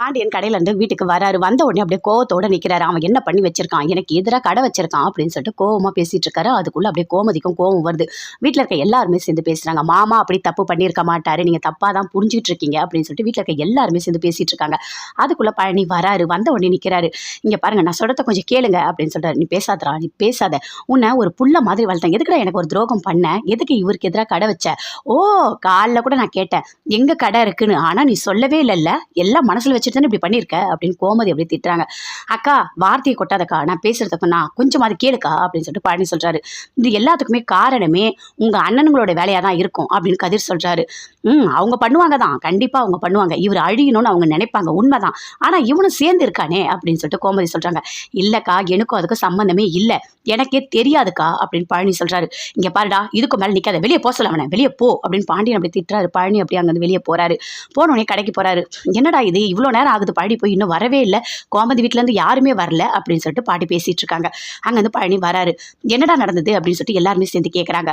பாண்டியன் கடையில இருந்து வீட்டுக்கு வராரு. வந்த உடனே அப்படியே கோவத்தோட நிக்கிறாரு. அவன் என்ன பண்ணி வச்சிருக்கான்? எனக்கு எதிராக கடை வச்சிருக்கான் அப்படின்னு சொல்லிட்டு கோவமா பேசிட்டு இருக்காரு. அதுக்குள்ள அப்படியே கோமதிக்கும் கோவம் வருது. வீட்டில் இருக்க எல்லாருமே சேர்ந்து பேசுறாங்க. மாமா அப்படி தப்பு பண்ணியிருக்க மாட்டாரு. நீங்க தப்பா தான் புரிஞ்சுட்டு இருக்கீங்க அப்படின்னு சொல்லிட்டு வீட்டில் இருக்க எல்லாருமே சேர்ந்து பேசிட்டு இருக்காங்க. அதுக்குள்ள பழனி வராரு. வந்த உடனே நிக்கிறாரு. இங்க பாருங்க நான் சொல்றத கொஞ்சம் கேளுங்க அப்படின்னு சொல்றாரு. நீ பேசாதரா நீ பேசாத. உன்னை ஒரு புள்ள மாதிரி வளர்த்தேன். எதுக்குடா எனக்கு ஒரு துரோகம் பண்ண? எதுக்கு இவருக்கு எதிராக கடை வச்ச? ஓ காலைல கூட நான் கேட்டேன். எங்க கடை இருக்குன்னு. ஆனா நீ சொல்லவே இல்லைல்ல. எல்லாம் மனசுல வச்சுட்டு தானே இப்படி பண்ணியிருக்க அப்படின்னு கோமதி அப்படி திட்டுறாங்க. அக்கா வார்த்தையை கொட்டாதக்கா நான் பேசுறதுக்கு நான் கொஞ்சம் அது கேளுக்கா அப்படின்னு சொல்லிட்டு பழனி சொல்றாரு. இது எல்லாத்துக்குமே காரணமே உங்க அண்ணனுங்களோட வேலையா தான் இருக்கும் அப்படின்னு கதிர் சொல்றாரு. ம் அவங்க பண்ணுவாங்க தான் கண்டிப்பா அவங்க பண்ணுவாங்க. இவர் அழியணும்னு அவங்க நினைப்பாங்க உண்மைதான். ஆனா இவனும் சேர்ந்து இருக்கானே அப்படின்னு சொல்லிட்டு கோமதி சொல்றாங்க. இல்லக்கா எனக்கும் அதுக்கும் சம்பந்தமே இல்லை. எனக்கே தெரியாதுக்கா அப்படின்னு பழனி சொல்றாரு. இங்க பாருடா இதுக்கு மேல நிக்காத வெளியே போக சொல்ல அவனை வெளியே போ அப்படின்னு பாண்டியன் அப்படி திட்டுறாரு. பழனி அப்படி அங்கிருந்து வெளியே போறாரு. போனோடனே கடைக்கு போறாரு. என்னடா இது இவ்வளோ நேரம் ஆகுது. பழனி போய் இன்னும் வரவே இல்லை. கோமதி வீட்டிலேருந்து இருந்து யாருமே வரல அப்படின்னு சொல்லிட்டு பாட்டி பேசிட்டு இருக்காங்க. அங்க வந்து பழனி வராரு. என்னடா நடந்தது? அப்படின்னு சொல்லிட்டு எல்லாருமே சேர்ந்து கேட்குறாங்க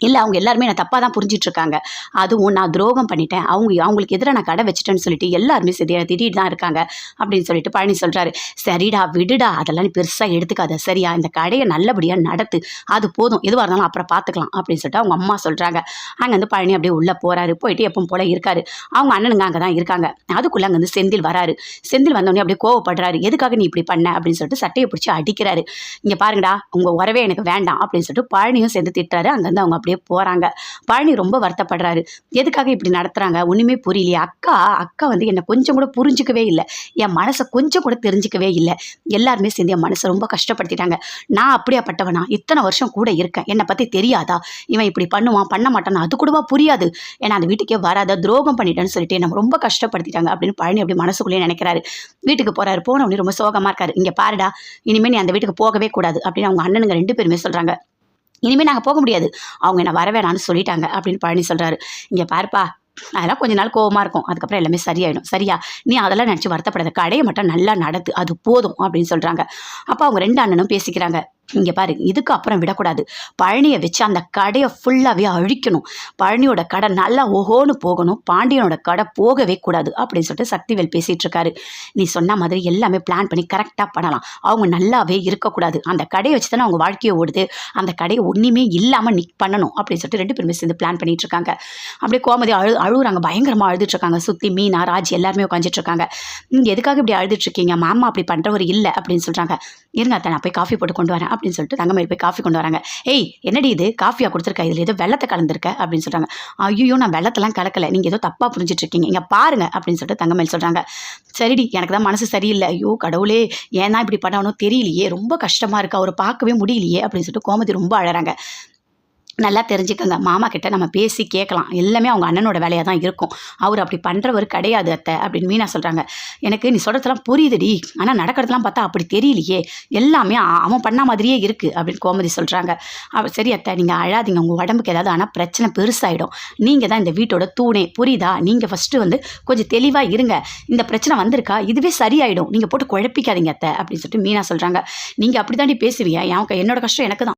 இல்லை அவங்க எல்லாருமே நான் தப்பாக தான் புரிஞ்சிட்ருக்காங்க. அதுவும் நான் துரோகம் பண்ணிட்டேன். அவங்க அவங்களுக்கு எதிராக நான் கடை வச்சுட்டேன்னு சொல்லிட்டு எல்லாருமே சரி திட்டிட்டு தான் இருக்காங்க அப்படின்னு சொல்லிட்டு பழனி சொல்கிறாரு சரிடா விடுடா அதெல்லாம் நீ பெருசாக எடுத்துக்காத. சரியா இந்த கடையை நல்லபடியாக நடத்து. அது போதும். எதுவாக இருந்தாலும் அப்புறம் பார்த்துக்கலாம் அப்படின்னு சொல்லிட்டு அவங்க அம்மா சொல்கிறாங்க அங்கே வந்து பழனி அப்படியே உள்ளே போகிறாரு போயிட்டு எப்பவும் போல இருக்காரு. அவங்க அண்ணனுங்க அங்கே தான் இருக்காங்க. அதுக்குள்ளே அங்கே வந்து செந்தில் வராரு. செந்தில் வந்தோடனே அப்படியே கோவப்படுறாரு. எதுக்காக நீ இப்படி பண்ண? அப்படின்னு சொல்லிட்டு சட்டையை பிடிச்சி அடிக்கிறாரு. இங்கே பாருங்கடா உங்கள் உறவே எனக்கு வேண்டாம். அப்படின்னு சொல்லிட்டு பழனியும் சேர்ந்து திட்டுறாரு. அங்கேருந்து அவங்க அப்படியே போகிறாங்க பழனி ரொம்ப வருத்தப்படுறாரு. எதுக்காக இப்படி நடத்துகிறாங்க ஒன்றுமே புரியலையே. அக்கா அக்கா வந்து என்னை கொஞ்சம் கூட புரிஞ்சுக்கவே இல்லை. என் மனசை கொஞ்சம் கூட தெரிஞ்சுக்கவே இல்லை. எல்லாருமே சேர்ந்து என் மனசை ரொம்ப கஷ்டப்படுத்திட்டாங்க. நான் அப்படியாப்பட்டவனா? இத்தனை வருஷம் கூட இருக்கேன். என்னை பற்றி தெரியாதா? இவன் இப்படி பண்ணுவான் பண்ண மாட்டானா? அது கூடவா புரியாது. ஏன்னா அந்த வீட்டுக்கே வராத துரோகம் பண்ணிட்டேன்னு சொல்லிட்டு நம்ம ரொம்ப கஷ்டப்படுத்திட்டாங்க அப்படின்னு பழனி அப்படி மனசுக்குள்ளேயே நினைக்கிறாரு. வீட்டுக்கு போகிறாரு போன ரொம்ப சோகமாக இருக்காரு. இங்கே பாருடா. இனிமேல் நீ அந்த வீட்டுக்கு போகவே கூடாது. அப்படின்னு அவங்க அண்ணனுங்க ரெண்டு பேருமே சொல்கிறாங்க இனிமேல் நாங்கள் போக முடியாது. அவங்க என்ன வர வேணான்னு சொல்லிட்டாங்க அப்படின்னு பழனி சொல்கிறாரு இங்கே பாருப்பா அதெல்லாம் கொஞ்ச நாள் கோவமாக இருக்கும். அதுக்கப்புறம் எல்லாமே சரியாயிடும். சரியா? நீ அதெல்லாம் நினச்சி வருத்தப்படாத. கடையை மட்டும் நல்லா நடத்து அது போதும் அப்படின்னு சொல்கிறாங்க அப்போ அவங்க ரெண்டு அண்ணனும் பேசிக்கிறாங்க. இங்கே பாரு இதுக்கு அப்புறம் விடக்கூடாது. பழனியை வச்சு அந்த கடையை ஃபுல்லாகவே அழிக்கணும். பழனியோட கடை நல்லா ஓஹோன்னு போகணும். பாண்டியனோட கடை போகவே கூடாது அப்படின்னு சொல்லிட்டு சக்திவேல் பேசிகிட்டு இருக்காரு நீ சொன்ன மாதிரி எல்லாமே பிளான் பண்ணி கரெக்டாக பண்ணலாம். அவங்க நல்லாவே இருக்கக்கூடாது. அந்த கடையை வச்சு தானே அவங்க வாழ்க்கையை ஓடுது. அந்த கடையை ஒன்றுமே இல்லாமல் நிக் பண்ணணும் அப்படின்னு சொல்லிட்டு ரெண்டு பேருமே சேர்ந்து பிளான் பண்ணிட்டு இருக்காங்க அப்படியே கோமதி அழு அழுகுறாங்க. பயங்கரமாக அழுதுட்டு இருக்காங்க சுற்றி மீனா ராஜ் எல்லாருமே உட்காந்துட்டு இருக்காங்க எதுக்காக இப்படி அழுதுட்டு இருக்கீங்க மாமா அப்படி பண்ணுறவர் இல்லை அப்படின்னு சொல்கிறாங்க இருங்க அத்தை நான் போய் காஃபி போட்டு கொண்டு வரேன். அப்படின்னு சொல்லிட்டு தங்கமயில் போய் காஃபி கொண்டு வராங்க. ஏய் என்னடி இது? காஃபியா கொடுத்துருக்க? இதில் ஏதோ வெள்ளத்தை கலந்துருக்க? அப்படின்னு சொல்கிறாங்க ஐயோ நான் வெள்ளத்தெல்லாம் கலக்கலை. நீங்கள் ஏதோ தப்பாக புரிஞ்சிட்டு இருக்கீங்க இங்கே பாருங்க. அப்படின்னு சொல்லிட்டு தங்கமயில் சொல்கிறாங்க சரிடி எனக்கு தான் மனசு சரியில்லை. ஐயோ கடவுளே. ஏன்னா இப்படி பண்ணணும் தெரியலையே. ரொம்ப கஷ்டமாக இருக்கு. அவரை பார்க்கவே முடியலையே. அப்படின்னு சொல்லிட்டு கோமதி ரொம்ப அழறாங்க. நல்லா தெரிஞ்சுக்கோங்க மாமா கிட்ட நம்ம பேசி கேட்கலாம். எல்லாமே அவங்க அண்ணனோட வேலையாக தான் இருக்கும். அவர் அப்படி பண்ணுறவர் கிடையாது அத்தை அப்படின்னு மீனா சொல்கிறாங்க எனக்கு நீ சொல்கிறதெல்லாம் புரியுதுடி. ஆனால் நடக்கிறதெல்லாம் பார்த்தா அப்படி தெரியலையே. எல்லாமே அவன் பண்ண மாதிரியே இருக்குது அப்படின்னு கோமதி சொல்கிறாங்க சரி அத்தை நீங்கள் அழாதீங்க. உங்கள் உடம்புக்கு ஏதாவது ஆனால் பிரச்சனை பெருசாகிடும் நீங்கள் தான் இந்த வீட்டோட தூணே. புரியுதா? நீங்கள் ஃபஸ்ட்டு வந்து கொஞ்சம் தெளிவாக இருங்க. இந்த பிரச்சனை வந்திருக்கா? இதுவே சரியாயிடும். நீங்கள் போட்டு குழப்பிக்காதீங்க அத்தை அப்படின்னு சொல்லிட்டு மீனா சொல்கிறாங்க நீங்கள் அப்படி தாண்டி பேசுவீங்க என் என்னோட கஷ்டம் எனக்கு தான்.